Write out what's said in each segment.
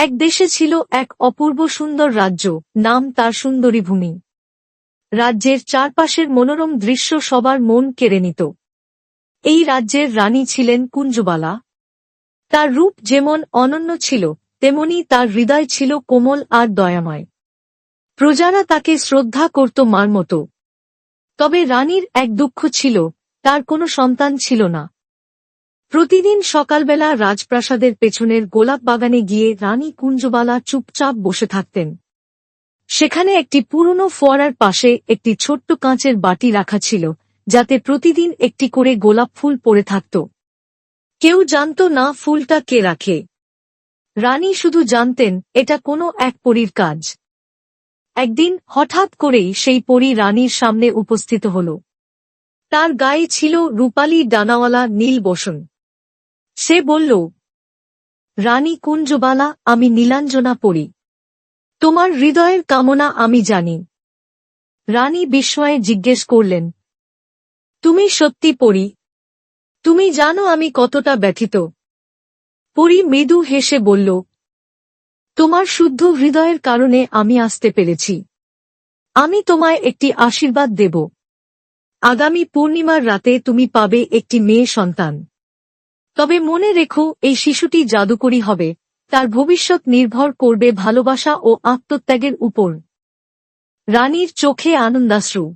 এক দেশে ছিল এক অপূর্ব সুন্দর রাজ্য, নাম তার সুন্দরী ভূমি রাজ্যের চারপাশের মনোরম দৃশ্য সবার মন কেড়ে নিত। এই রাজ্যের রানী ছিলেন কুঞ্জবালা। তার রূপ যেমন অনন্য ছিল, তেমনি তার হৃদয় ছিল কোমল আর দয়াময়। প্রজারা তাকে শ্রদ্ধা করত মার মতো। তবে রানীর এক দুঃখ ছিল, তার কোনো সন্তান ছিল না। প্রতিদিন সকালবেলা রাজপ্রাসাদের পেছনের গোলাপ বাগানে গিয়ে রানী কুঞ্জবালা চুপচাপ বসে থাকতেন। সেখানে একটি পুরনো ফোয়ারার পাশে একটি ছোট্ট কাঁচের বাটি রাখা ছিল, যাতে প্রতিদিন একটি করে গোলাপ ফুল পড়ে থাকত। কেউ জানত না ফুলটা কে রাখে। রানী শুধু জানতেন, এটা কোনো এক পরীর কাজ। একদিন হঠাৎ করেই সেই পরী রানীর সামনে উপস্থিত হল। তার গায়ে ছিল রূপালী ডানাওয়ালা নীল বসন। সে বলল, রানী কুঞ্জবালা, আমি নীলাঞ্জনা পড়ি। তোমার হৃদয়ের কামনা আমি জানি। রানী বিস্ময়ে জিজ্ঞেস করলেন, তুমি সত্যি পড়ি? তুমি জানো আমি কতটা ব্যথিত? পরি মৃদু হেসে বলল, তোমার শুদ্ধ হৃদয়ের কারণে আমি আসতে পেরেছি। আমি তোমায় একটি আশীর্বাদ দেব। আগামী পূর্ণিমার রাতে তুমি পাবে একটি মেয়ে সন্তান। তবে মনে রেখো, এই শিশুটি জাদুকরী হবে। তার ভবিষ্যৎ নির্ভর করবে ভালোবাসা ও আত্মত্যাগের উপর। রানীর চোখে আনন্দাশ্রু।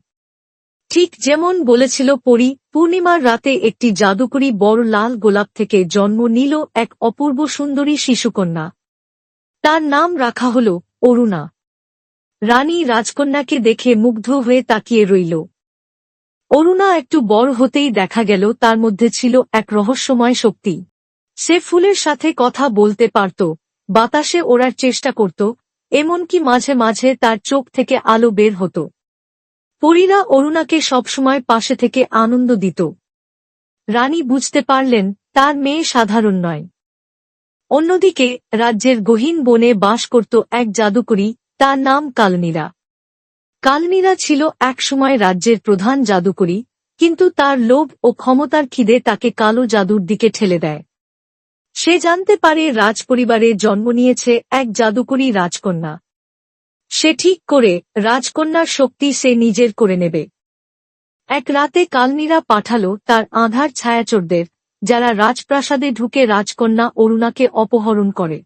ঠিক যেমন বলেছিল পরি, পূর্ণিমার রাতে একটি জাদুকরী বড় লাল গোলাপ থেকে জন্ম নিল এক অপূর্ব সুন্দরী শিশুকন্যা। তার নাম রাখা হল অরুণা। রানী রাজকন্যাকে দেখে মুগ্ধ হয়ে তাকিয়ে রইল। অরুণা একটু বড় হতেই দেখা গেল, তার মধ্যে ছিল এক রহস্যময় শক্তি। সে ফুলের সাথে কথা বলতে পারত, বাতাসে ওড়ার চেষ্টা করত, এমনকি মাঝে মাঝে তার চোখ থেকে আলো বের হতো। পরীরা অরুণাকে সবসময় পাশে থেকে আনন্দ দিত। রানী বুঝতে পারলেন, তার মেয়ে সাধারণ নয়। অন্যদিকে, রাজ্যের গহীন বনে বাস করত এক জাদুকরী, তার নাম কালনীরা কালনীরা ছিল একসময় রাজ্যের প্রধান জাদুকরী, কিন্তু তার লোভ ও ক্ষমতার খিদে তাকে কালো জাদুর দিকে ঠেলে দেয়। সে জানতে পারে রাজপরিবারে জন্ম নিয়েছে এক জাদুকরী রাজকন্যা। সে ঠিক করে রাজকন্যার শক্তি সে নিজের করে নেবে। এক রাতে কালনীরা পাঠালো তার আধার ছায়াচোরদের, যারা রাজপ্রাসাদে ঢুকে রাজকন্যা অরুণাকে অপহরণ করে।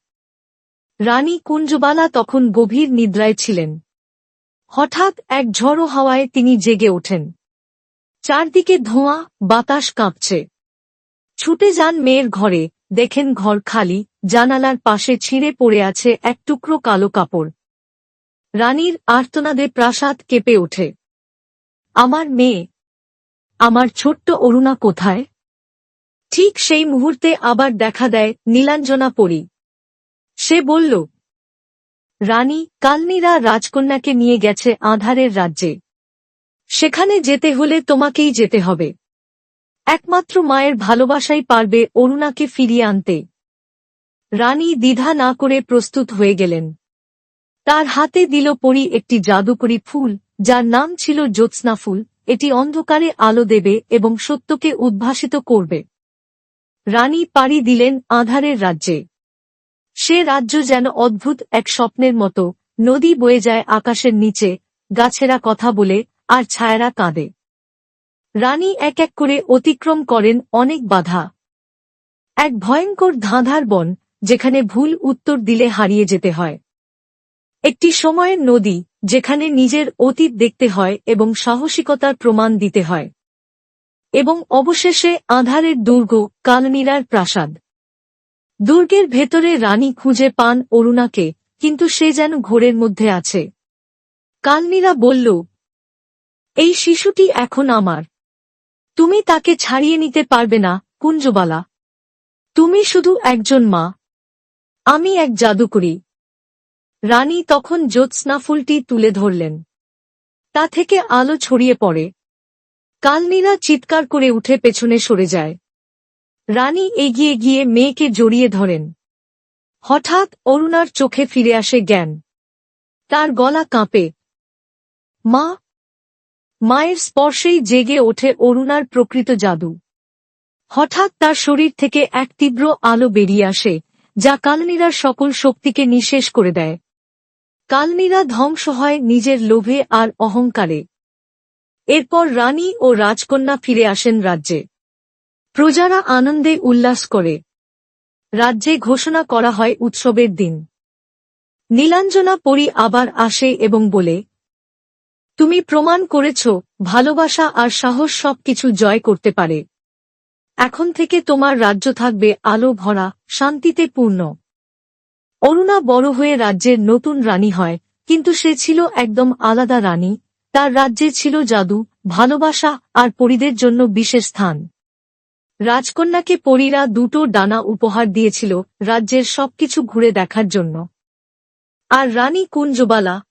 রানী কুঞ্জবালা তখন গভীর নিদ্রায় ছিলেন। হঠাৎ এক ঝড়ো হাওয়ায় তিনি জেগে ওঠেন। চারদিকে ধোঁয়া, বাতাস কাঁপছে। ছুটে যান মেয়ের ঘরে, দেখেন ঘর খালি, জানালার পাশে ছিঁড়ে পড়ে আছে এক টুকরো কালো কাপড়। রানীর আর্তনাদে প্রাসাদ কেঁপে ওঠে। আমার মেয়ে, আমার ছোট্ট অরুণা কোথায়? ঠিক সেই মুহূর্তে আবার দেখা দেয় নীলাঞ্জনা পরি। সে বলল রানী কালনীরা রাজকন্যাকে নিয়ে গেছে আধারের রাজ্যে। সেখানে যেতে হলে তোমাকেই যেতে হবে। একমাত্র মায়ের ভালোবাসাই পারবে অরুণাকে ফিরিয়ে আনতে। রানী দ্বিধা না করে প্রস্তুত হয়ে গেলেন। তার হাতে দিল পরি একটি জাদুকরী ফুল, যার নাম ছিল জ্যোৎস্না ফুল। এটি অন্ধকারে আলো দেবে এবং সত্যকে উদ্ভাসিত করবে। রানী পাড়ি দিলেন আধারের রাজ্যে। সে রাজ্য যেন অদ্ভুত এক স্বপ্নের মতো। নদী বয়ে যায় আকাশের নিচে, গাছেরা কথা বলে, আর ছায়ারা কাঁদে। রানী এক এক করে অতিক্রম করেন অনেক বাধা। এক ভয়ঙ্কর ধাঁধার বন, যেখানে ভুল উত্তর দিলে হারিয়ে যেতে হয়। একটি সময়ের নদী, যেখানে নিজের অতীত দেখতে হয় এবং সাহসিকতার প্রমাণ দিতে হয়। এবং অবশেষে আধারের দুর্গ কালনীরার প্রাসাদ। দুর্গের ভেতরে রানী খুঁজে পান অরুণাকে, কিন্তু সে যেন ঘোরের মধ্যে আছে। কালনীরা বলল, এই শিশুটি এখন আমার। তুমি তাকে ছাড়িয়ে নিতে পারবে না, কুঞ্জবালা। তুমি শুধু একজন মা। আমি এক জাদুকরী। রানী তখন জ্যোৎস্না ফুলটি তুলে ধরলেন। তা থেকে আলো ছড়িয়ে পড়ে। কালনীরা চিৎকার করে উঠে পেছনে সরে যায়। রানী এগিয়ে গিয়ে মেয়েকে জড়িয়ে ধরেন। হঠাৎ অরুণার চোখে ফিরে আসে জ্ঞান। তার গলা কাঁপে। মা! মায়ের স্পর্শেই জেগে ওঠে অরুণার প্রকৃত জাদু। হঠাৎ তার শরীর থেকে এক তীব্র আলো বেরিয়ে আসে, যা কালনীরার সকল শক্তিকে নিঃশেষ করে দেয়। কালনীরা ধ্বংস হয় নিজের লোভে আর অহংকারে। এরপর রানী ও রাজকন্যা ফিরে আসেন রাজ্যে। প্রজারা আনন্দে উল্লাস করে। রাজ্যে ঘোষণা করা হয় উৎসবের দিন। নীলাঞ্জনা পরি আবার আসে এবং বলে, তুমি প্রমাণ করেছ, ভালোবাসা আর সাহস সবকিছু জয় করতে পারে। এখন থেকে তোমার রাজ্য থাকবে আলো ভরা, শান্তিতে পূর্ণ। অরুণা বড় হয়ে রাজ্যের নতুন রানী হয়, কিন্তু সে ছিল একদম আলাদা রানী। তার রাজ্যে ছিল জাদু, ভালোবাসা আর পরিদের জন্য বিশেষ স্থান। রাজকন্যাকে পরীরা দুটো ডানা উপহার দিয়েছিল রাজ্যের সবকিছু ঘুরে দেখার জন্য। আর রানী কুঞ্জবালা,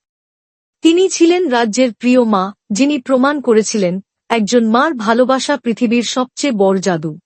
তিনি ছিলেন রাজ্যের প্রিয় মা, যিনি প্রমাণ করেছিলেন, একজন মার ভালোবাসা পৃথিবীর সবচেয়ে বড় জাদু।